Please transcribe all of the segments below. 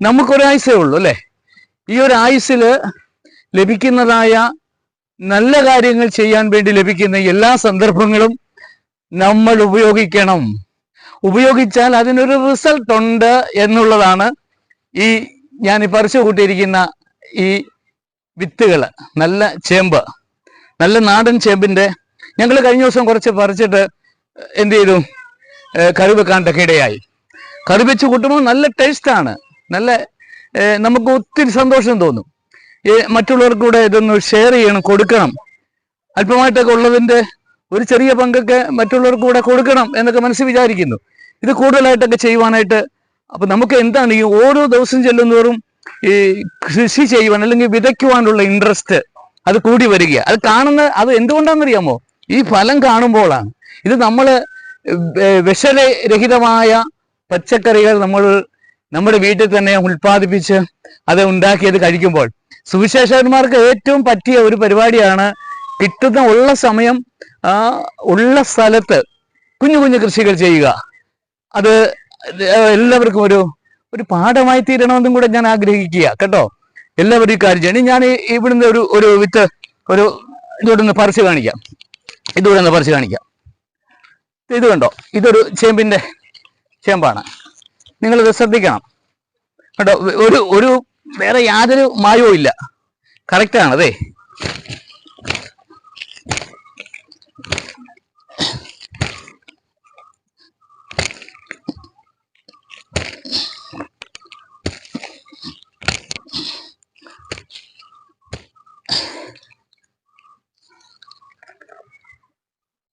നമുക്കൊരായുസേ ഉള്ളൂ അല്ലേ? ഈ ഒരു ആയുസ്സിൽ ലഭിക്കുന്നതായ നല്ല കാര്യങ്ങൾ ചെയ്യാൻ വേണ്ടി ലഭിക്കുന്ന എല്ലാ സന്ദർഭങ്ങളും നമ്മൾ ഉപയോഗിക്കണം. ഉപയോഗിച്ചാൽ അതിനൊരു റിസൾട്ട് ഉണ്ട് എന്നുള്ളതാണ് ഈ ഞാൻ പറിച്ചു കൂട്ടിയിരിക്കുന്ന ഈ വിത്തുകൾ നല്ല ചേമ്പ്. നല്ല നാടൻ ചേമ്പിന്റെ ഞങ്ങൾ കഴിഞ്ഞ ദിവസം കുറച്ച് പറിച്ചിട്ട് എന്ത് ചെയ്തു? കറി വെക്കാണ്ടൊക്കെ ഇടയായി. കറി കൂട്ടുമ്പോൾ നല്ല ടേസ്റ്റാണ് നല്ല നമുക്ക് ഒത്തിരി സന്തോഷം തോന്നും. ഈ മറ്റുള്ളവർക്ക് കൂടെ ഇതൊന്ന് ഷെയർ ചെയ്യണം കൊടുക്കണം. അല്പമായിട്ടൊക്കെ ഉള്ളതിന്റെ ഒരു ചെറിയ പങ്കൊക്കെ മറ്റുള്ളവർക്ക് കൂടെ കൊടുക്കണം എന്നൊക്കെ മനസ്സിൽ വിചാരിക്കുന്നു. ഇത് കൂടുതലായിട്ടൊക്കെ ചെയ്യുവാനായിട്ട് അപ്പൊ നമുക്ക് എന്താണ് ഈ ഓരോ ദിവസം ചെല്ലുന്നതോറും ഈ കൃഷി ചെയ്യുവാൻ അല്ലെങ്കിൽ വിതയ്ക്കുവാനുള്ള ഇൻട്രസ്റ്റ് അത് കൂടി വരിക. അത് കാണുന്ന അത് എന്തുകൊണ്ടാണെന്നറിയാമോ? ഈ ഫലം കാണുമ്പോഴാണ്. ഇത് നമ്മൾ വിഷരഹിതമായ പച്ചക്കറികൾ നമ്മൾ നമ്മുടെ വീട്ടിൽ തന്നെ ഉൽപ്പാദിപ്പിച്ച് അത് ഉണ്ടാക്കിയത് കഴിക്കുമ്പോൾ സുവിശേഷകന്മാർക്ക് ഏറ്റവും പറ്റിയ ഒരു പരിപാടിയാണ് കിട്ടുന്ന ഉള്ള സമയം ഉള്ള സ്ഥലത്ത് കുഞ്ഞു കുഞ്ഞു കൃഷികൾ ചെയ്യുക. അത് എല്ലാവർക്കും ഒരു ഒരു പാഠമായി തീരണമെന്നും കൂടെ ഞാൻ ആഗ്രഹിക്കുക കേട്ടോ? എല്ലാവരും ഈ കാര്യം ചെയ്യണം ഞാൻ ഇവിടുന്ന് ഒരു ഒരു വിത്ത് ഒരു ഇതോടെ ഒന്ന് പറിച്ച് കാണിക്കാം. ഇതോടൊന്ന് പറിച്ച് കാണിക്കാം. ഇത് കണ്ടോ? ഇതൊരു ചേമ്പിന്റെ ചേമ്പാണ്. നിങ്ങളിത് ശ്രദ്ധിക്കണം. കേട്ടോ ഒരു ഒരു വേറെ യാതൊരു മായവും ഇല്ല. കറക്റ്റാണ് അതെ.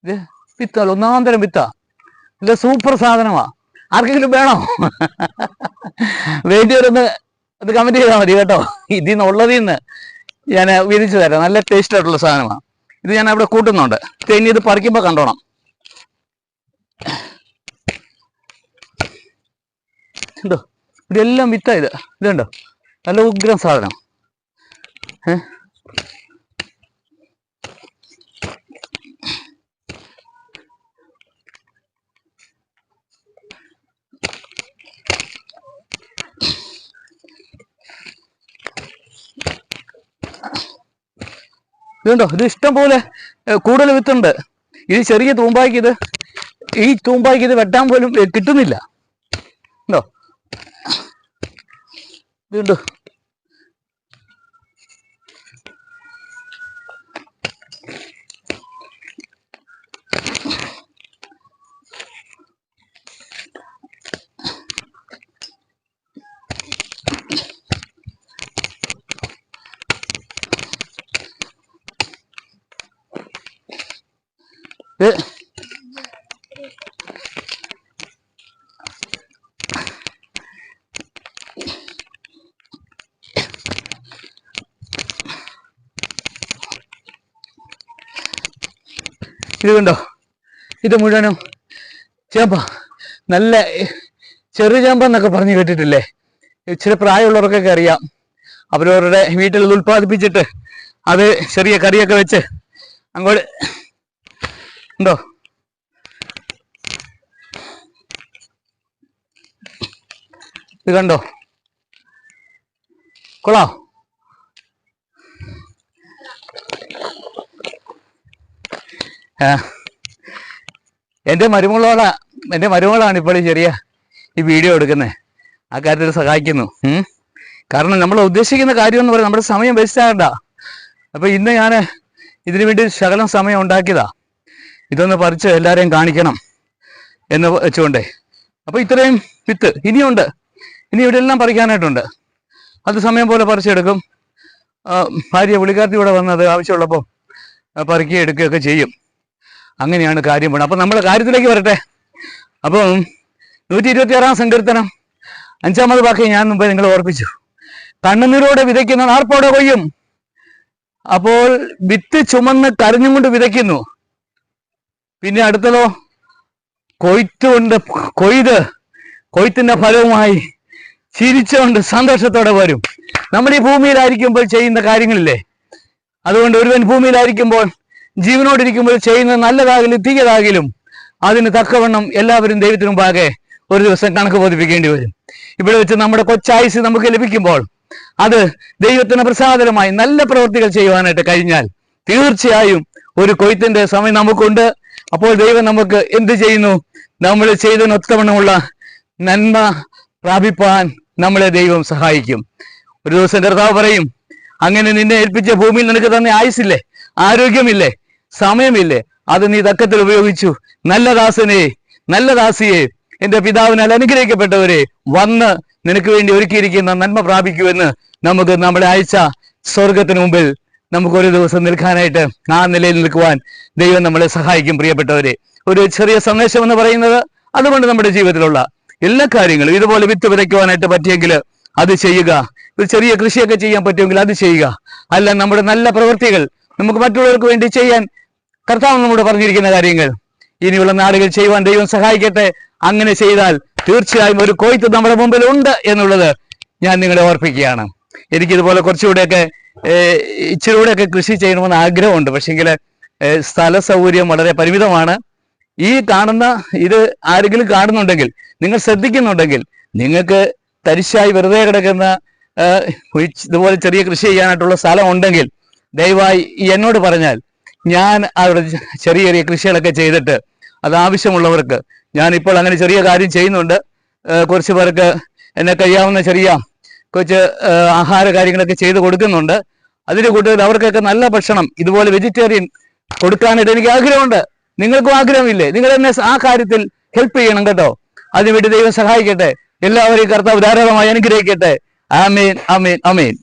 ഇത് ഒന്നാം തരം വിത്താ ഇത് സൂപ്പർ സാധനമാ. ആർക്കെങ്കിലും വേണോ? വേണ്ടിയവരൊന്ന് അത് കമന്റ് ചെയ്താൽ മതി കേട്ടോ. ഇതിൽ നിന്ന് ഉള്ളതിൽ നിന്ന് ഞാൻ വിരിച്ചു തരാം. നല്ല ടേസ്റ്റ് ആയിട്ടുള്ള സാധനമാണ് ഇത് ഞാൻ അവിടെ കൂട്ടുന്നുണ്ട്. ഇത് ഇനി ഇത് പറിക്കുമ്പോൾ കണ്ടോണം. എന്തോ ഇതെല്ലാം വിത്താ ഇത്. ഇതുണ്ടോ? നല്ല ഉഗ്രം സാധനം. ഏ? ഇതുണ്ടോ? ഇത് ഇഷ്ടം പോലെ കൂടുതൽ വിത്തുണ്ട്. ഇത് ചെറിയ തൂമ്പായ്ക്ക് ഇത് ഈ തൂമ്പായ്ക്ക് ഇത് വെട്ടാൻ പോലും കിട്ടുന്നില്ല. ഉണ്ടോ? ഇതുണ്ടോ. ഇത് കണ്ടോ? ഇത് മുഴുവനും ചേമ്പ. നല്ല ചെറു ചേമ്പ എന്നൊക്കെ പറഞ്ഞു കേട്ടിട്ടില്ലേ? ഇച്ചിരി പ്രായമുള്ളവർക്കൊക്കെ അറിയാം. അവരവരുടെ വീട്ടിൽ ഉത്പാദിപ്പിച്ചിട്ട് അത് ചെറിയ കറിയൊക്കെ വെച്ച് അങ്ങോട്ട് ഉണ്ടോ? ഇത് കണ്ടോ? കൊള്ളാം. എന്റെ മരുമകളോടാ എന്റെ മരുമകളാണ് ഇപ്പോൾ ചെറിയ ഈ വീഡിയോ എടുക്കുന്നത് ആ കാര്യത്തിൽ സഹായിക്കുന്നു. കാരണം നമ്മൾ ഉദ്ദേശിക്കുന്ന കാര്യം എന്ന് പറയുന്നത് നമ്മുടെ സമയം വേസ്റ്റ് ആകണ്ട. അപ്പൊ ഇന്ന് ഞാൻ ഇതിനു വേണ്ടി ശകലം സമയം ഉണ്ടാക്കിയതാ. ഇതൊന്ന് പറിച്ച് എല്ലാവരെയും കാണിക്കണം എന്ന് വെച്ചുകൊണ്ടേ. അപ്പോൾ ഇത്രയും വിത്ത് ഇനിയുണ്ട്. ഇനി ഇവിടെ എല്ലാം പറിക്കാനായിട്ടുണ്ട്. അത് സമയം പോലെ പറിച്ചെടുക്കും. ഭാര്യ പുള്ളിക്കാരത്തി ഇവിടെ വന്നത് ആവശ്യമുള്ളപ്പോൾ പറിക്കുകയും എടുക്കുകയൊക്കെ ചെയ്യും. അങ്ങനെയാണ് കാര്യം പോണത്. അപ്പൊ നമ്മൾ കാര്യത്തിലേക്ക് വരട്ടെ. അപ്പം നൂറ്റി ഇരുപത്തി ആറാം സങ്കീർത്തനം. അഞ്ചാമത് വാക്ക് ഞാൻ മുമ്പേ നിങ്ങൾ ഓർപ്പിച്ചു. കണ്ണുനീരോടെ വിതയ്ക്കുന്ന നാർപ്പോടെ കൊയ്യും. അപ്പോൾ വിത്ത് ചുമന്ന് കരഞ്ഞും കൊണ്ട് വിതയ്ക്കുന്നു. പിന്നെ അടുത്തതോ? കൊയ്ത്തുകൊണ്ട് കൊയ്ത് കൊയ്ത്തിന്റെ ഫലവുമായി ചിരിച്ചുകൊണ്ട് സന്തോഷത്തോടെ വരും. നമ്മൾ ഈ ഭൂമിയിലായിരിക്കുമ്പോൾ ചെയ്യുന്ന കാര്യങ്ങളില്ലേ? അതുകൊണ്ട് ഒരുവൻ ഭൂമിയിലായിരിക്കുമ്പോൾ ജീവനോടിരിക്കുമ്പോൾ ചെയ്യുന്നത് നല്ലതാകിലും തീയതാകിലും അതിന് തക്കവണ്ണം എല്ലാവരും ദൈവത്തിനു മുമ്പാകെ ഒരു ദിവസം കണക്ക് ബോധിപ്പിക്കേണ്ടി വരും. ഇവിടെ വെച്ച് നമ്മുടെ കൊച്ചായുസ് നമുക്ക് ലഭിക്കുമ്പോൾ അത് ദൈവത്തിന് പ്രസാദരമായി നല്ല പ്രവൃത്തികൾ ചെയ്യുവാനായിട്ട് കഴിഞ്ഞാൽ തീർച്ചയായും ഒരു കൊയ്ത്തിന്റെ സമയം നമുക്കുണ്ട്. അപ്പോൾ ദൈവം നമുക്ക് എന്ത് ചെയ്യുന്നു? നമ്മൾ ചെയ്തതിന് ഒത്തവണ്ണമുള്ള നന്മ പ്രാപിപ്പാൻ നമ്മളെ ദൈവം സഹായിക്കും. ഒരു ദിവസം കർത്താവ് പറയും അങ്ങനെ നിന്നെ ഏൽപ്പിച്ച ഭൂമിയിൽ നിനക്ക് തന്നെ ആയുസില്ലേ ആരോഗ്യമില്ലേ? സമയമില്ലേ? അത് നീ തക്കത്തിൽ ഉപയോഗിച്ചു. നല്ല ദാസനെ നല്ല ദാസിയെ എന്റെ പിതാവിനാൽ അനുഗ്രഹിക്കപ്പെട്ടവരെ വന്ന് നിനക്ക് വേണ്ടി ഒരുക്കിയിരിക്കുന്ന നന്മ പ്രാപിക്കുമെന്ന് നമുക്ക് നമ്മളെ അയച്ച സ്വർഗത്തിന് മുമ്പിൽ നമുക്ക് ഒരു ദിവസം നിൽക്കാനായിട്ട് ആ നിലയിൽ നിൽക്കുവാൻ ദൈവം നമ്മളെ സഹായിക്കും പ്രിയപ്പെട്ടവരെ. ഒരു ചെറിയ സന്ദേശം എന്ന് പറയുന്നത് അതുകൊണ്ട് നമ്മുടെ ജീവിതത്തിലുള്ള എല്ലാ കാര്യങ്ങളും ഇതുപോലെ വിത്ത് വിതയ്ക്കുവാനായിട്ട് പറ്റിയെങ്കിൽ അത് ചെയ്യുക. ഒരു ചെറിയ കൃഷിയൊക്കെ ചെയ്യാൻ പറ്റുമെങ്കിൽ അത് ചെയ്യുക. അല്ല നമ്മുടെ നല്ല പ്രവൃത്തികൾ നമുക്ക് മറ്റുള്ളവർക്ക് വേണ്ടി ചെയ്യാൻ കർത്താവ് നമ്മോട് പറഞ്ഞിരിക്കുന്ന കാര്യങ്ങൾ. ഇനിയുള്ള നാടുകൾ ചെയ്യുവാൻ ദൈവം സഹായിക്കട്ടെ. അങ്ങനെ ചെയ്താൽ തീർച്ചയായും ഒരു കൊയ്ത്ത് നമ്മുടെ മുമ്പിൽ ഉണ്ട് എന്നുള്ളത് ഞാൻ നിങ്ങളെ ഓർപ്പിക്കുകയാണ്. എനിക്കിതുപോലെ കുറച്ചുകൂടെയൊക്കെ ഇച്ചിരൂടെയൊക്കെ കൃഷി ചെയ്യണമെന്ന് ആഗ്രഹമുണ്ട്. പക്ഷെങ്കിൽ സ്ഥല സൗകര്യം വളരെ പരിമിതമാണ്. ഈ കാണുന്ന ഇത് ആരെങ്കിലും കാണുന്നുണ്ടെങ്കിൽ നിങ്ങൾ ശ്രദ്ധിക്കുന്നുണ്ടെങ്കിൽ നിങ്ങൾക്ക് തരിശായി വെറുതെ കിടക്കുന്ന ഇതുപോലെ ചെറിയ കൃഷി ചെയ്യാനായിട്ടുള്ള സ്ഥലം ഉണ്ടെങ്കിൽ ദയവായി എന്നോട് പറഞ്ഞാൽ ഞാൻ അവിടെ ചെറിയ ചെറിയ കൃഷികളൊക്കെ ചെയ്തിട്ട് അത് ആവശ്യമുള്ളവർക്ക് ഞാൻ ഇപ്പോൾ അങ്ങനെ ചെറിയ കാര്യം ചെയ്യുന്നുണ്ട്. കുറച്ച് പേർക്ക് എന്നെ കഴിയാവുന്ന ചെറിയ കുറച്ച് ആ, ആഹാര കാര്യങ്ങളൊക്കെ ചെയ്ത് കൊടുക്കുന്നുണ്ട്. അതിന്റെ കൂട്ടത്തിൽ അവർക്കൊക്കെ നല്ല ഭക്ഷണം ഇതുപോലെ വെജിറ്റേറിയൻ കൊടുക്കാനായിട്ട് എനിക്ക് ആഗ്രഹമുണ്ട്. നിങ്ങൾക്കും ആഗ്രഹമില്ലേ? നിങ്ങൾ എന്നെ ആ കാര്യത്തിൽ ഹെൽപ്പ് ചെയ്യണം കേട്ടോ. അതിനുവേണ്ടി ദൈവം സഹായിക്കട്ടെ. എല്ലാവരെയും കർത്താവ് ധാരാളമായി അനുഗ്രഹിക്കട്ടെ. ആമീൻ ആമേൻ ആമേൻ.